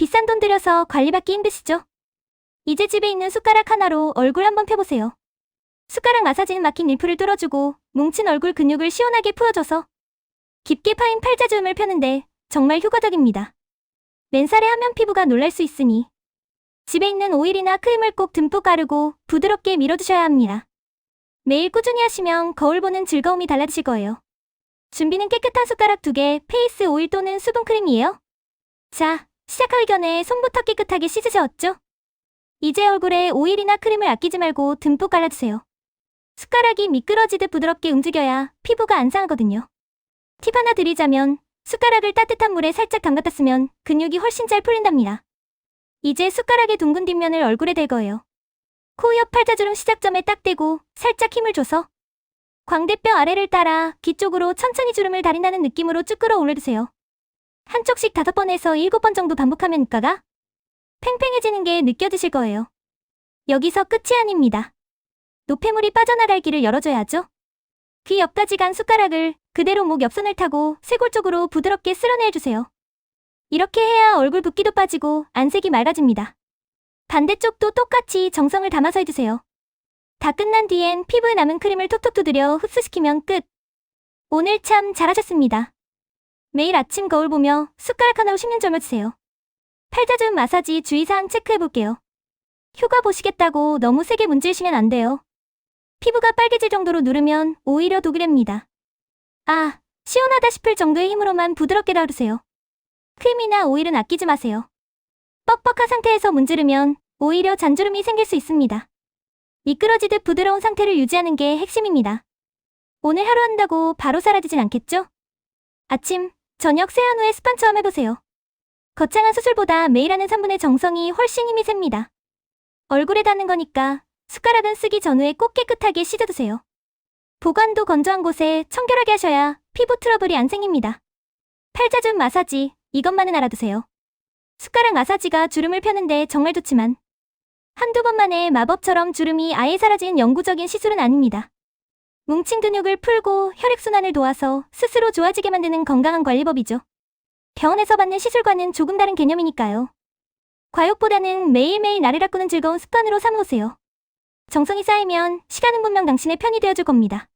비싼 돈 들여서 관리받기 힘드시죠? 이제 집에 있는 숟가락 하나로 얼굴 한번 펴보세요. 숟가락 마사지는 막힌 림프를 뚫어주고 뭉친 얼굴 근육을 시원하게 풀어줘서 깊게 파인 팔자주름을 펴는데 정말 효과적입니다. 맨살에 하면 피부가 놀랄 수 있으니 집에 있는 오일이나 크림을 꼭 듬뿍 가르고 부드럽게 밀어주셔야 합니다. 매일 꾸준히 하시면 거울 보는 즐거움이 달라지실 거예요. 준비는 깨끗한 숟가락 2개, 페이스 오일 또는 수분크림이에요. 자, 시작하기 전에 손부터 깨끗하게 씻으셨죠? 이제 얼굴에 오일이나 크림을 아끼지 말고 듬뿍 발라주세요. 숟가락이 미끄러지듯 부드럽게 움직여야 피부가 안 상하거든요. 팁 하나 드리자면 숟가락을 따뜻한 물에 살짝 담갔다 쓰면 근육이 훨씬 잘 풀린답니다. 이제 숟가락의 둥근 뒷면을 얼굴에 댈 거예요. 코 옆 팔자주름 시작점에 딱 대고 살짝 힘을 줘서 광대뼈 아래를 따라 귀 쪽으로 천천히 주름을 다린다는 느낌으로 쭉 끌어올려주세요. 한쪽씩 다섯 번에서 일곱 번 정도 반복하면 가가 팽팽해지는 게 느껴지실 거예요. 여기서 끝이 아닙니다. 노폐물이 빠져나갈 길을 열어줘야죠. 귀 옆까지 간 숟가락을 그대로 목 옆선을 타고 쇄골 쪽으로 부드럽게 쓸어내주세요. 이렇게 해야 얼굴 붓기도 빠지고 안색이 맑아집니다. 반대쪽도 똑같이 정성을 담아서 해주세요. 다 끝난 뒤엔 피부에 남은 크림을 톡톡 두드려 흡수시키면 끝. 오늘 참 잘하셨습니다. 매일 아침 거울 보며 숟가락 하나로 10년 젊어지세요. 팔자주름 마사지 주의사항 체크해볼게요. 효과 보시겠다고 너무 세게 문지르시면 안 돼요. 피부가 빨개질 정도로 누르면 오히려 독이 됩니다. 아, 시원하다 싶을 정도의 힘으로만 부드럽게 다루세요. 크림이나 오일은 아끼지 마세요. 뻑뻑한 상태에서 문지르면 오히려 잔주름이 생길 수 있습니다. 미끄러지듯 부드러운 상태를 유지하는 게 핵심입니다. 오늘 하루 한다고 바로 사라지진 않겠죠? 아침, 저녁 세안 후에 습관 처음 해보세요. 거창한 수술보다 매일 하는 3분의 정성이 훨씬 힘이 셉니다. 얼굴에 닿는 거니까 숟가락은 쓰기 전후에 꼭 깨끗하게 씻어두세요. 보관도 건조한 곳에 청결하게 하셔야 피부 트러블이 안 생깁니다. 팔자주름 마사지, 이것만은 알아두세요. 숟가락 마사지가 주름을 펴는데 정말 좋지만 한두 번만에 마법처럼 주름이 아예 사라진 영구적인 시술은 아닙니다. 뭉친 근육을 풀고 혈액순환을 도와서 스스로 좋아지게 만드는 건강한 관리법이죠. 병원에서 받는 시술과는 조금 다른 개념이니까요. 과욕보다는 매일매일 나를 아꾸는 즐거운 습관으로 삼으세요. 정성이 쌓이면 시간은 분명 당신의 편이 되어줄 겁니다.